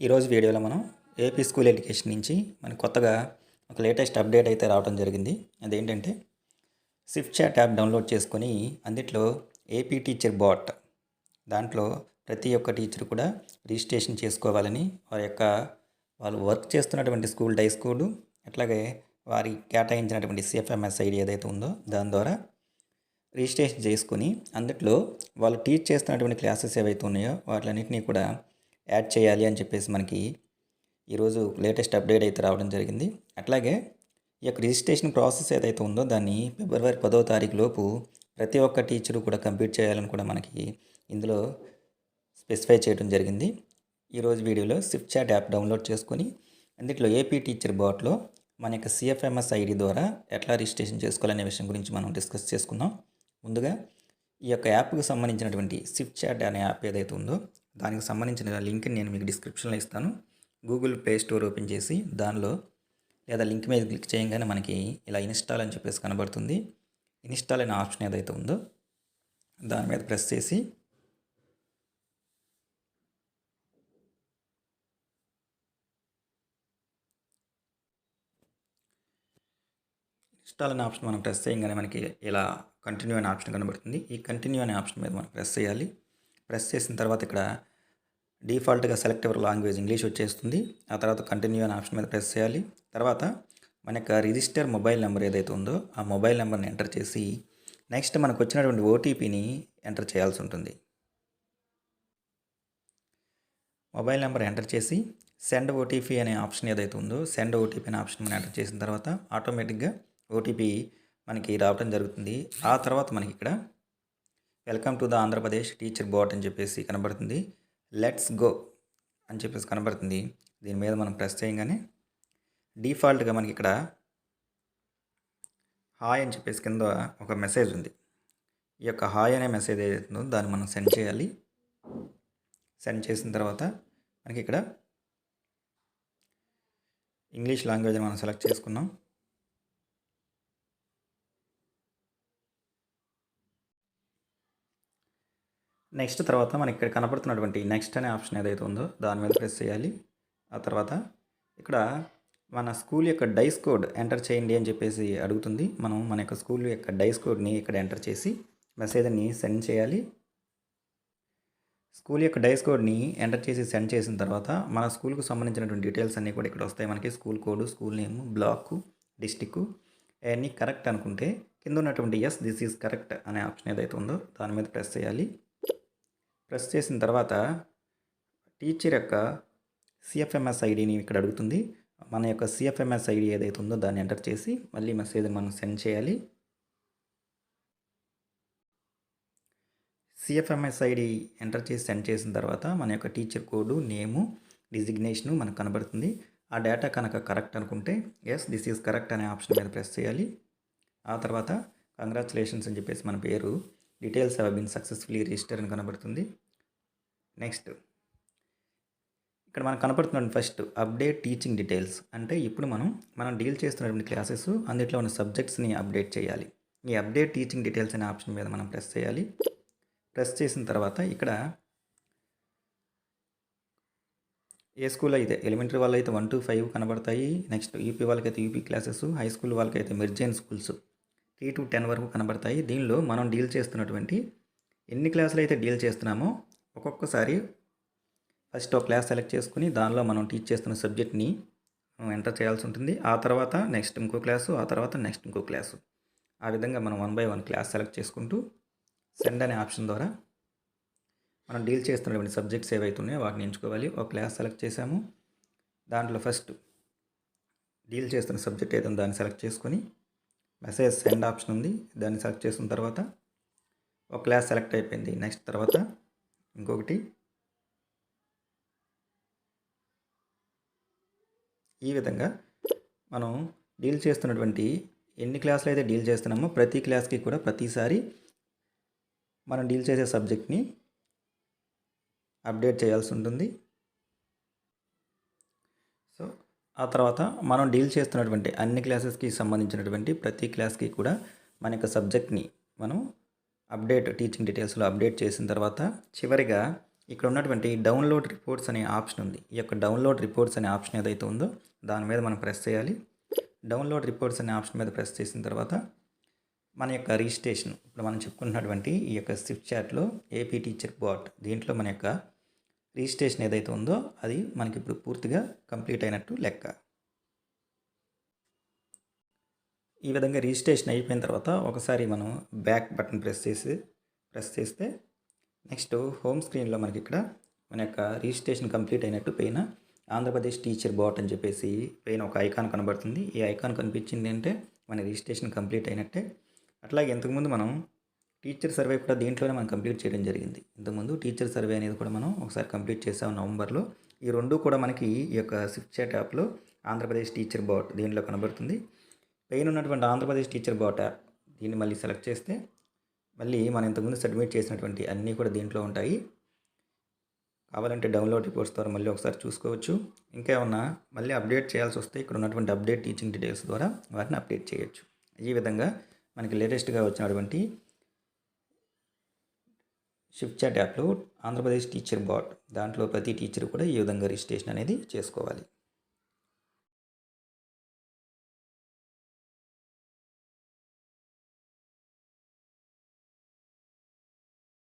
ఈరోజు వీడియోలో మనం ఏపీ స్కూల్ ఎడ్యుకేషన్ నుంచి మనకి కొత్తగా ఒక లేటెస్ట్ అప్డేట్ అయితే రావడం జరిగింది. అదేంటంటే స్విఫ్ట్ చాట్ యాప్ డౌన్లోడ్ చేసుకొని అందుట్లో ఏపీ టీచర్ బాట్ దాంట్లో ప్రతి ఒక్క టీచర్ కూడా రిజిస్ట్రేషన్ చేసుకోవాలని వారి యొక్క వాళ్ళు వర్క్ చేస్తున్నటువంటి స్కూల్ డై స్కూలు అట్లాగే వారి కేటాయించినటువంటి సిఎఫ్ఎంఎస్ ఐడి ఏదైతే ఉందో దాని ద్వారా రిజిస్ట్రేషన్ చేసుకొని అందుట్లో వాళ్ళు టీచ్ చేస్తున్నటువంటి క్లాసెస్ ఏవైతే ఉన్నాయో వాటిలన్నింటినీ కూడా యాడ్ చేయాలి అని చెప్పేసి మనకి ఈరోజు లేటెస్ట్ అప్డేట్ అయితే రావడం జరిగింది. అట్లాగే ఈ యొక్క రిజిస్ట్రేషన్ ప్రాసెస్ ఏదైతే ఉందో దాన్ని ఫిబ్రవరి పదో తారీఖు లోపు ప్రతి ఒక్క టీచరు కూడా కంప్లీట్ చేయాలని కూడా మనకి ఇందులో స్పెసిఫై చేయడం జరిగింది. ఈరోజు వీడియోలో స్విఫ్ట్ చాట్ యాప్ డౌన్లోడ్ చేసుకొని అందుట్లో ఏపీ టీచర్ బాట్లో మన యొక్క సిఎఫ్ఎంఎస్ ఐడి ద్వారా ఎట్లా రిజిస్ట్రేషన్ చేసుకోవాలనే విషయం గురించి మనం డిస్కస్ చేసుకుందాం. ముందుగా ఈ యొక్క యాప్కు సంబంధించినటువంటి స్విఫ్ట్ చాట్ అనే యాప్ ఏదైతే ఉందో దానికి సంబంధించిన లింక్ నేను మీకు డిస్క్రిప్షన్లో ఇస్తాను. గూగుల్ ప్లే స్టోర్ ఓపెన్ చేసి దానిలో లేదా లింక్ మీద క్లిక్ చేయగానే మనకి ఇలా ఇన్స్టాల్ అని చెప్పేసి కనబడుతుంది. ఇన్స్టాల్ అనే ఆప్షన్ ఏదైతే ఉందో దాని మీద ప్రెస్ చేసి ఇన్స్టాల్ అనే ఆప్షన్ మనం ప్రెస్ చేయగానే మనకి ఇలా కంటిన్యూ అనే ఆప్షన్ కనబడుతుంది. ఈ కంటిన్యూ అనే ఆప్షన్ మీద మనం ప్రెస్ చేయాలి. ప్రెస్ చేసిన తర్వాత ఇక్కడ డిఫాల్ట్గా సెలెక్ట్ ఎవర్ లాంగ్వేజ్ ఇంగ్లీష్ వచ్చేస్తుంది. ఆ తర్వాత కంటిన్యూ అనే ఆప్షన్ మీద ప్రెస్ చేయాలి. తర్వాత మన యొక్క రిజిస్టర్ మొబైల్ నెంబర్ ఏదైతే ఉందో ఆ మొబైల్ నెంబర్ని ఎంటర్ చేసి నెక్స్ట్ మనకు వచ్చినటువంటి ఓటీపీని ఎంటర్ చేయాల్సి ఉంటుంది. మొబైల్ నెంబర్ ఎంటర్ చేసి సెండ్ ఓటీపీ అనే ఆప్షన్ ఏదైతే ఉందో సెండ్ ఓటీపీ అనే ఆప్షన్ మనం ఎంటర్ చేసిన తర్వాత ఆటోమేటిక్గా ఓటీపీ మనకి రావడం జరుగుతుంది. ఆ తర్వాత మనకి ఇక్కడ welcome to the Andhra Pradesh teacher boat అని చెప్పేసి కనబడుతుంది. లెట్స్ గో అని చెప్పేసి కనబడుతుంది. దీని మీద మనం ప్రెస్ చేయగానే డిఫాల్ట్గా మనకి ఇక్కడ హాయ్ అని చెప్పేసి కింద ఒక మెసేజ్ ఉంది. ఈ యొక్క హాయ్ అనే మెసేజ్ ఏదైతుందో దాన్ని మనం సెండ్ చేయాలి. సెండ్ చేసిన తర్వాత మనకి ఇక్కడ ఇంగ్లీష్ లాంగ్వేజ్ మనం సెలెక్ట్ చేసుకున్నాం. నెక్స్ట్ తర్వాత మనకి ఇక్కడ కనపడుతున్నటువంటి నెక్స్ట్ అనే ఆప్షన్ ఏదైతే ఉందో దాని మీద ప్రెస్ చేయాలి. ఆ తర్వాత ఇక్కడ మన స్కూల్ యొక్క డైస్ కోడ్ ఎంటర్ చేయండి అని చెప్పేసి అడుగుతుంది. మనం మన యొక్క స్కూల్ యొక్క డైస్ కోడ్ని ఇక్కడ ఎంటర్ చేసి మెసేజ్ని సెండ్ చేయాలి. స్కూల్ యొక్క డైస్ కోడ్ని ఎంటర్ చేసి సెండ్ చేసిన తర్వాత మన స్కూల్కి సంబంధించినటువంటి డీటెయిల్స్ అన్నీ కూడా ఇక్కడ వస్తాయి. మనకి school code school name block district అవన్నీ కరెక్ట్ అనుకుంటే కింద ఉన్నటువంటి ఎస్ దిస్ ఈజ్ కరెక్ట్ అనే ఆప్షన్ ఏదైతే ఉందో దాని మీద ప్రెస్ చేయాలి. ప్రెస్ చేసిన తర్వాత టీచర్ యొక్క సిఎఫ్ఎంఎస్ ఐడిని ఇక్కడ అడుగుతుంది. మన యొక్క సిఎఫ్ఎంఎస్ ఐడి ఏదైతే ఉందో దాన్ని ఎంటర్ చేసి మళ్ళీ మెసేజ్ మనం సెండ్ చేయాలి. సిఎఫ్ఎంఎస్ ఐడి ఎంటర్ చేసి సెండ్ చేసిన తర్వాత మన యొక్క టీచర్ కోడ్ నేము డిజిగ్నేషను మనకు కనబడుతుంది. ఆ డేటా కనుక కరెక్ట్ అనుకుంటే ఎస్ దిస్ ఈజ్ కరెక్ట్ అనే ఆప్షన్ మీద ప్రెస్ చేయాలి. ఆ తర్వాత కంగ్రాచులేషన్స్ అని చెప్పేసి మన పేరు details have been successfully register అని కనబడుతుంది. నెక్స్ట్ ఇక్కడ మనకు కనపడుతున్న ఫస్ట్ అప్డేట్ టీచింగ్ డీటెయిల్స్ అంటే ఇప్పుడు మనం మనం డీల్ చేస్తున్నటువంటి క్లాసెస్ అందులో ఉన్న సబ్జెక్ట్స్ని అప్డేట్ చేయాలి. ఈ అప్డేట్ టీచింగ్ డీటెయిల్స్ అనే ఆప్షన్ మీద మనం ప్రెస్ చేయాలి. ప్రెస్ చేసిన తర్వాత ఇక్కడ ఏ స్కూల్ అయితే ఎలిమెంటరీ వాళ్ళు అయితే వన్ టు ఫైవ్ కనబడతాయి. నెక్స్ట్ యూపీ వాళ్ళకైతే యూపీ క్లాసెస్ హై స్కూల్ వాళ్ళకైతే merging schools three to ten వరకు కనబడతాయి. దీనిలో మనం డీల్ చేస్తున్నటువంటి ఎన్ని క్లాసులు అయితే డీల్ చేస్తున్నామో ఒక్కొక్కసారి ఫస్ట్ ఒక క్లాస్ సెలెక్ట్ చేసుకుని దానిలో మనం టీచ్ చేస్తున్న సబ్జెక్ట్ని ఎంటర్ చేయాల్సి ఉంటుంది. ఆ తర్వాత నెక్స్ట్ ఇంకో క్లాసు ఆ తర్వాత నెక్స్ట్ ఇంకో క్లాసు. ఆ విధంగా మనం one by one class select చేసుకుంటూ సెండ్ అనే ఆప్షన్ ద్వారా మనం డీల్ చేస్తున్నటువంటి సబ్జెక్ట్స్ ఏవైతే ఉన్నాయో వాటిని ఎంచుకోవాలి. ఒక క్లాస్ సెలెక్ట్ చేసాము దాంట్లో ఫస్ట్ డీల్ చేస్తున్న సబ్జెక్ట్ ఏదైనా దాన్ని సెలెక్ట్ చేసుకొని మెసేజ్ సెండ్ ఆప్షన్ ఉంది. దాన్ని సెలెక్ట్ చేసిన తర్వాత ఒక క్లాస్ సెలెక్ట్ అయిపోయింది. నెక్స్ట్ తర్వాత ఇంకొకటి ఈ విధంగా మనం డీల్ చేస్తున్నటువంటి ఎన్ని క్లాసులు అయితే డీల్ చేస్తున్నామో ప్రతి క్లాస్కి కూడా ప్రతిసారి మనం డీల్ చేసే సబ్జెక్ట్ని అప్డేట్ చేయాల్సి ఉంటుంది. ఆ తర్వాత మనం డీల్ చేస్తున్నటువంటి అన్ని క్లాసెస్కి సంబంధించినటువంటి ప్రతి క్లాస్కి కూడా మన యొక్క సబ్జెక్ట్ని మనం అప్డేట్ టీచింగ్ డీటెయిల్స్లో అప్డేట్ చేసిన తర్వాత చివరిగా ఇక్కడ ఉన్నటువంటి డౌన్లోడ్ రిపోర్ట్స్ అనే ఆప్షన్ ఉంది. ఈ యొక్క డౌన్లోడ్ రిపోర్ట్స్ అనే ఆప్షన్ ఏదైతే ఉందో దాని మీద మనం ప్రెస్ చేయాలి. డౌన్లోడ్ రిపోర్ట్స్ అనే ఆప్షన్ మీద ప్రెస్ చేసిన తర్వాత మన యొక్క రిజిస్ట్రేషన్ ఇప్పుడు మనం చెప్పుకున్నటువంటి ఈ యొక్క స్విఫ్ట్ చాట్లో ఏపీ టీచర్ బాట్ దీంట్లో మన యొక్క రిజిస్ట్రేషన్ ఏదైతే ఉందో అది మనకి ఇప్పుడు పూర్తిగా కంప్లీట్ అయినట్టు లెక్క. ఈ విధంగా రిజిస్ట్రేషన్ అయిపోయిన తర్వాత ఒకసారి మనం బ్యాక్ బటన్ ప్రెస్ చేసి ప్రెస్ చేస్తే నెక్స్ట్ హోమ్ స్క్రీన్లో మనకి ఇక్కడ మన యొక్క రిజిస్ట్రేషన్ కంప్లీట్ అయినట్టు పైన ఆంధ్రప్రదేశ్ టీచర్ బోట్ అని చెప్పేసి పైన ఒక ఐకాన్ కనబడుతుంది. ఈ ఐకాన్ కనిపించింది అంటే మన రిజిస్ట్రేషన్ కంప్లీట్ అయినట్టే. అట్లాగే ఇంతకుముందు మనం టీచర్ సర్వే కూడా దీంట్లోనే మనం కంప్లీట్ చేయడం జరిగింది. ఇంతకుముందు టీచర్ సర్వే అనేది కూడా మనం ఒకసారి కంప్లీట్ చేసాం నవంబర్లో. ఈ రెండు కూడా మనకి ఈ యొక్క స్విఫ్ట్ చాట్ యాప్లో ఆంధ్రప్రదేశ్ టీచర్ బాట్ దీనిలో కనబడుతుంది. పైన ఉన్నటువంటి ఆంధ్రప్రదేశ్ టీచర్ బోట్ యాప్ దీన్ని మళ్ళీ సెలెక్ట్ చేస్తే మళ్ళీ మనం ఇంతకుముందు సబ్మిట్ చేసినటువంటి అన్నీ కూడా దీంట్లో ఉంటాయి. కావాలంటే డౌన్లోడ్ రిపోర్ట్స్ ద్వారా మళ్ళీ ఒకసారి చూసుకోవచ్చు. ఇంకా ఏమన్నా మళ్ళీ అప్డేట్ చేయాల్సి వస్తే ఇక్కడ ఉన్నటువంటి అప్డేట్ టీచింగ్ డీటెయిల్స్ ద్వారా వాటిని అప్డేట్ చేయొచ్చు. ఈ విధంగా మనకి లేటెస్ట్గా వచ్చినటువంటి షిఫ్ట్ చాట్ యాప్లో ఆంధ్రప్రదేశ్ టీచర్ బాట్ దాంట్లో ప్రతి టీచర్ కూడా ఈ విధంగా రిజిస్ట్రేషన్ అనేది చేసుకోవాలి.